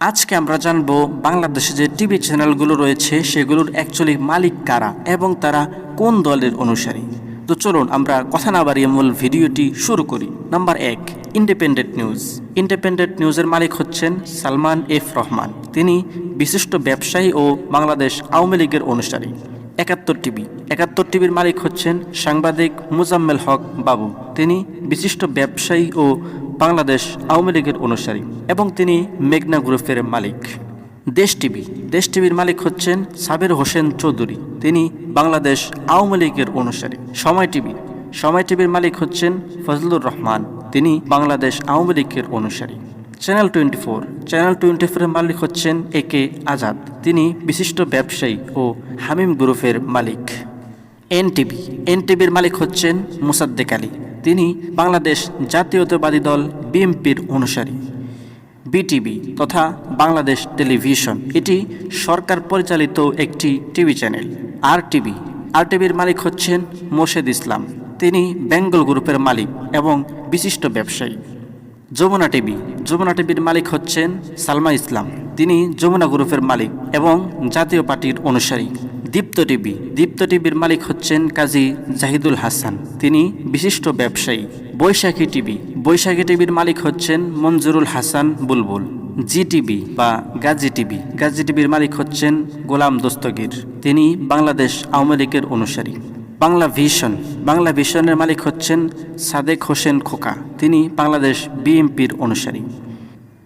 আজকে আমরা জানব বাংলাদেশে যে টিভি চ্যানেলগুলো রয়েছে, সেগুলোর অ্যাকচুয়ালি মালিক কারা এবং তারা কোন দলের অনুসারী? তো চলুন আমরা কথা না বাড়িয়ে মূল ভিডিওটি শুরু করি। নাম্বার এক ইন্ডিপেন্ডেন্ট নিউজ ইন্ডিপেন্ডেন্ট নিউজের মালিক হচ্ছেন সালমান এফ রহমান। তিনি বিশিষ্ট ব্যবসায়ী ও বাংলাদেশ আওয়ামী লীগের অনুসারী। একাত্তর টিভি। একাত্তর টিভির মালিক হচ্ছেন সাংবাদিক মুজাম্মেল হক বাবু। তিনি বিশিষ্ট ব্যবসায়ী ও বাংলাদেশ আওয়ামী লীগের অনুসারী এবং তিনি মেঘনা গ্রুপের মালিক। দেশ টিভি, দেশ টিভির মালিক হচ্ছেন সাবের হোসেন চৌধুরী। তিনি বাংলাদেশ আওয়ামী লীগের অনুসারী। সময় টিভি, সময় টিভির মালিক হচ্ছেন ফজলুর রহমান। তিনি বাংলাদেশ আওয়ামী লীগের অনুসারী। Channel twenty four, channel twenty ফোরের মালিক হচ্ছেন এ কে আজাদ। তিনি বিশিষ্ট ব্যবসায়ী ও হামিম গ্রুপের মালিক। এনটিভি, এনটিভির মালিক হচ্ছেন মুসাদ্দেক আলী। তিনি বাংলাদেশ জাতীয়তাবাদী দল বিএনপির অনুসারী। বিটিভি তথা বাংলাদেশ টেলিভিশন, এটি সরকার পরিচালিত একটি TV channel. R TV R টিভির মালিক হচ্ছেন মোর্শেদ ইসলাম। তিনি বেঙ্গল গ্রুপের মালিক এবং বিশিষ্ট ব্যবসায়ী। যমুনা টিভি, যমুনা টিভির মালিক হচ্ছেন সালমা ইসলাম। তিনি যমুনা গ্রুপের মালিক এবং জাতীয় পার্টির অনুসারী। দীপ্ত টিভি। দীপ্ত টিভির মালিক হচ্ছেন কাজী জাহিদুল হাসান। তিনি বিশিষ্ট ব্যবসায়ী। বৈশাখী টিভি। বৈশাখী টিভির মালিক হচ্ছেন মঞ্জুরুল হাসান বুলবুল। জি টিভি বা গাজী টিভি। গাজী টিভির মালিক হচ্ছেন গোলাম দস্তগীর। তিনি বাংলাদেশ আওয়ামী লীগের অনুসারী। বাংলা ভিশন। বাংলা ভিশনের মালিক হচ্ছেন সাদেক হোসেন খোকা। তিনি বাংলাদেশ বিএমপির অনুসারী।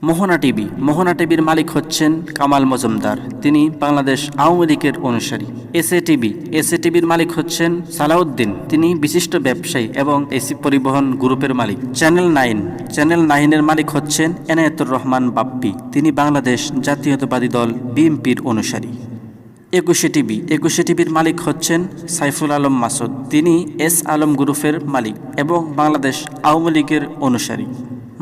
মোহনা টিভি। মোহনা টিভির মালিক হচ্ছেন কামাল মজুমদার। তিনি বাংলাদেশ আওয়ামী লীগের অনুসারী। এসএ টিভি এসএ টিভির মালিক হচ্ছেন সালাউদ্দিন। তিনি বিশিষ্ট ব্যবসায়ী এবং এসি পরিবহন গ্রুপের মালিক। Channel nine. চ্যানেল নাইনের মালিক হচ্ছেন এনায়েতুর রহমান বাপ্পি। তিনি বাংলাদেশ জাতীয়তাবাদী দল বিএনপির অনুসারী। একুশে টিভি। একুশে টিভির মালিক হচ্ছেন সাইফুল আলম মাসুদ। তিনি এস আলম গ্রুপের মালিক এবং বাংলাদেশ আওয়ামী লীগের অনুসারী।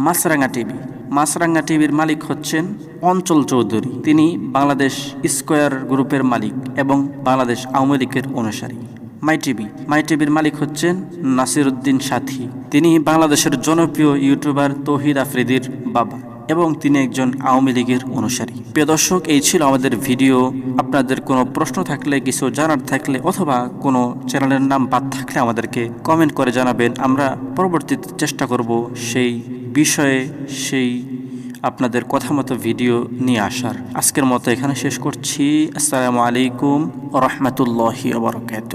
মাছরাঙ্গা টিভি। মাছরাঙ্গা টিভির মালিক হচ্ছেন অঞ্চল চৌধুরী। তিনি বাংলাদেশ স্কোয়ার গ্রুপের মালিক এবং বাংলাদেশ আওয়ামী লীগের অনুসারী। মাই টিভি। মাই টিভির মালিক হচ্ছেন নাসির উদ্দিন সাথী। তিনি বাংলাদেশের জনপ্রিয় ইউটিউবার তহিদ আফ্রিদির বাবা এবং তিনি একজন আওয়ামী লীগের অনুসারী। প্রিয় দর্শক, এই ছিল আমাদের ভিডিও। আপনাদের কোনো প্রশ্ন থাকলে, কিছু জানার থাকলে অথবা কোনো চ্যানেলের নাম বাদ থাকলে আমাদেরকে কমেন্ট করে জানাবেন। আমরা পরবর্তীতে চেষ্টা করব সেই বিষয়ে সেই আপনাদের কথা মতো ভিডিও নিয়ে আসার। আজকের মতো এখানে শেষ করছি। আসসালামু আলাইকুম রহমতুল্লাহি আবরকাত